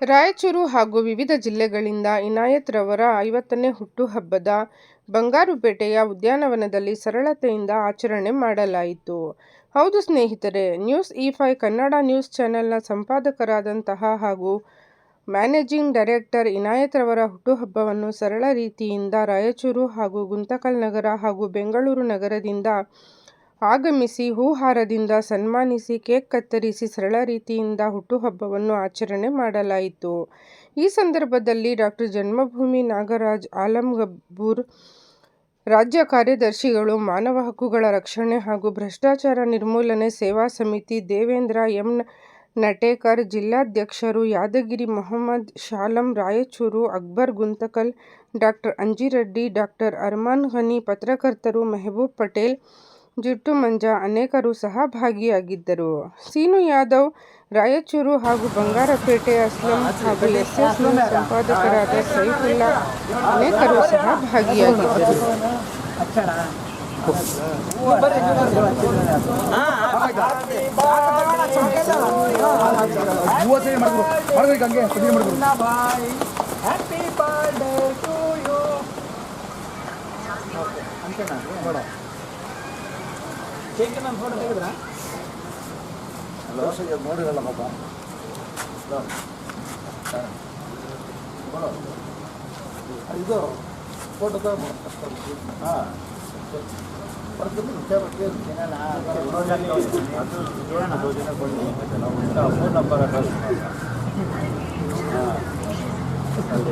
ರಾಯಚೂರು ಹಾಗೂ ವಿವಿಧ ಜಿಲ್ಲೆಗಳಿಂದ ಇನಾಯತ್ ರವರ ಐವತ್ತನೇ ಹುಟ್ಟುಹಬ್ಬದ ಬಂಗಾರುಪೇಟೆಯ ಉದ್ಯಾನವನದಲ್ಲಿ ಸರಳತೆಯಿಂದ ಆಚರಣೆ ಮಾಡಲಾಯಿತು. ಹೌದು ಸ್ನೇಹಿತರೆ, news E five Kannada news ಚಾನೆಲ್ನ ಸಂಪಾದಕರಾದಂತಹ ಹಾಗೂ ಮ್ಯಾನೇಜಿಂಗ್ ಡೈರೆಕ್ಟರ್ ಇನಾಯತ್ ರವರ ಹುಟ್ಟುಹಬ್ಬವನ್ನು ಸರಳ ರೀತಿಯಿಂದ ರಾಯಚೂರು ಹಾಗೂ ಗುಂತಕಲ್ ನಗರ ಹಾಗೂ ಬೆಂಗಳೂರು ನಗರದಿಂದ ಆಗಮಿಸಿ ಹೂಹಾರದಿಂದ ಸನ್ಮಾನಿಸಿ ಕೇಕ್ ಕತ್ತರಿಸಿ ಸರಳ ರೀತಿಯಿಂದ ಹುಟ್ಟುಹಬ್ಬವನ್ನು ಆಚರಣೆ ಮಾಡಲಾಯಿತು. ಈ ಸಂದರ್ಭದಲ್ಲಿ ಡಾಕ್ಟರ್ ಜನ್ಮಭೂಮಿ ನಾಗರಾಜ್ ಆಲಂ ಗಬ್ಬೂರ್ ರಾಜ್ಯ ಕಾರ್ಯದರ್ಶಿಗಳು, ಮಾನವ ಹಕ್ಕುಗಳ ರಕ್ಷಣೆ ಹಾಗೂ ಭ್ರಷ್ಟಾಚಾರ ನಿರ್ಮೂಲನೆ ಸೇವಾ ಸಮಿತಿ ದೇವೇಂದ್ರ ಎಂ. ನಟೇಕರ್, ಜಿಲ್ಲಾಧ್ಯಕ್ಷರು ಯಾದಗಿರಿ ಮೊಹಮ್ಮದ್ ಶಾಲಂ ರಾಯಚೂರು, ಅಕ್ಬರ್ ಗುಂತಕಲ್, ಡಾಕ್ಟರ್ ಅಂಜಿರೆಡ್ಡಿ, ಡಾಕ್ಟರ್ ಅರ್ಮಾನ್ ಹನಿ ಪತ್ರಕರ್ತರು ಮೆಹಬೂಬ್ ಪಟೇಲ್, ಜಿಟ್ಟು ಮಂಜ ಅನೇಕರು ಸಹ ಭಾಗಿಯಾಗಿದ್ದರು. ಸೀನು ಯಾದವ್ ರಾಯಚೂರು ಹಾಗೂ ಬಂಗಾರಪೇಟೆ ಅಸ್ಲಂ ಹಾಗೂ ಎಸ್. ಎಸ್. ನ್ಯೂಸ್ ಸಂಪಾದಕರಾದ ಸೈಫುಲ್ಲಾ ಅನೇಕರು ಸಹ ಭಾಗಿಯಾಗಿದ್ದರು. ಹ್ಯಾಪಿ ಫೋಟೋ ತೆಗೆದ್ರಾ ನೋಡಿರಲ್ಲ ಪಾಪ ಇದು ಫೋಟೋ ಹಾಂ ಫೋನ್ ನಂಬರ್ ಅಡ್ರೆಸ್ ಸಾಕ್ಬಿಡ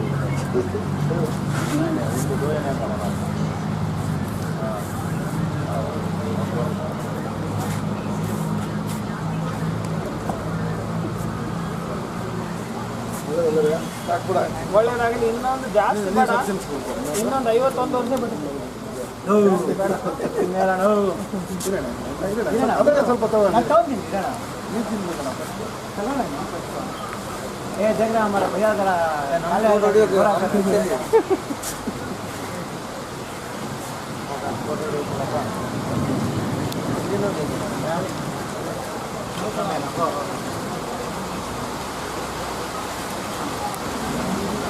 ಒಳ್ಳೇದಾಗಲಿ ಇನ್ನೊಂದು ಜಾಸ್ತಿ ಬೇಡ. ಇನ್ನೊಂದು ಐವತ್ತೊಂದು ವರ್ಷ ಬಿಟ್ಟಿದ್ದೀವಿ ಸ್ವಲ್ಪ ಏ ಜಗಳ ಮರ ಭಯಾದರ ನಾಳೆ